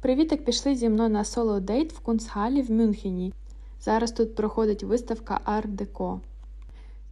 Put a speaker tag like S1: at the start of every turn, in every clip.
S1: Привітик, пішли зі мною на соло дейт в Кунцхалі в Мюнхені. Зараз тут проходить виставка Art Deco.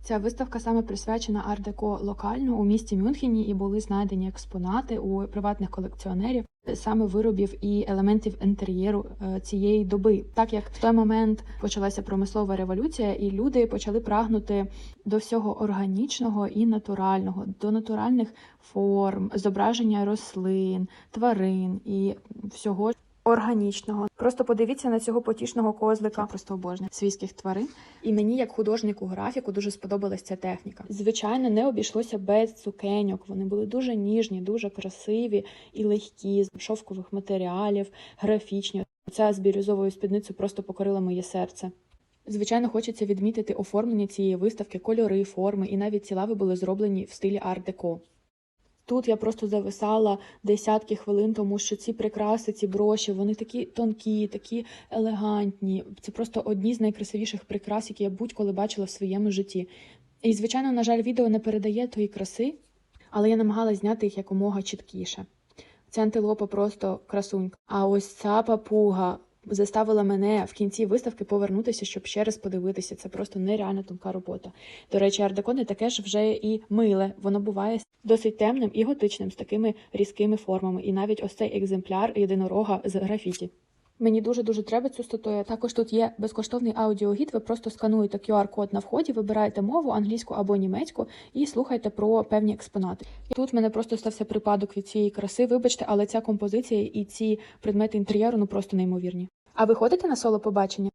S1: Ця виставка саме присвячена Art-Deco локально у місті Мюнхені і були знайдені експонати у приватних колекціонерів, саме виробів і елементів інтер'єру е, цієї доби. Так як в той момент почалася промислова революція, і люди почали прагнути до всього органічного і натурального, до натуральних форм, зображення рослин, тварин і всього органічного. Просто подивіться на цього потішного козлика. Я просто обожнюю свійських тварин. І мені, як художнику графіку, дуже сподобалась ця техніка. Звичайно, не обійшлося без цукеньок. Вони були дуже ніжні, дуже красиві і легкі, з шовкових матеріалів, графічні. Ця з бірюзовою спідницею просто покорила моє серце. Звичайно, хочеться відмітити оформлення цієї виставки, кольори, форми, і навіть ці лави були зроблені в стилі арт-деко. Тут я просто зависала десятки хвилин, тому що ці прикраси, ці броші, вони такі тонкі, такі елегантні. Це просто одні з найкрасивіших прикрас, які я будь-коли бачила в своєму житті. І, звичайно, на жаль, відео не передає тої краси, але я намагалась зняти їх якомога чіткіше. Ця антилопа просто красунька. А ось ця папуга заставила мене в кінці виставки повернутися, щоб ще раз подивитися. Це просто нереально тонка робота. До речі, ардекони таке ж вже і миле. Воно буває досить темним і готичним з такими різкими формами. І навіть ось цей екземпляр єдинорога з графіті. Мені дуже дуже треба цю статую. Також тут є безкоштовний аудіогід. Ви просто скануєте QR-код на вході, вибираєте мову англійську або німецьку і слухайте про певні експонати. Тут в мене просто стався припадок від цієї краси. Вибачте, але ця композиція і ці предмети інтер'єру ну просто неймовірні. А ви ходите на соло побачення?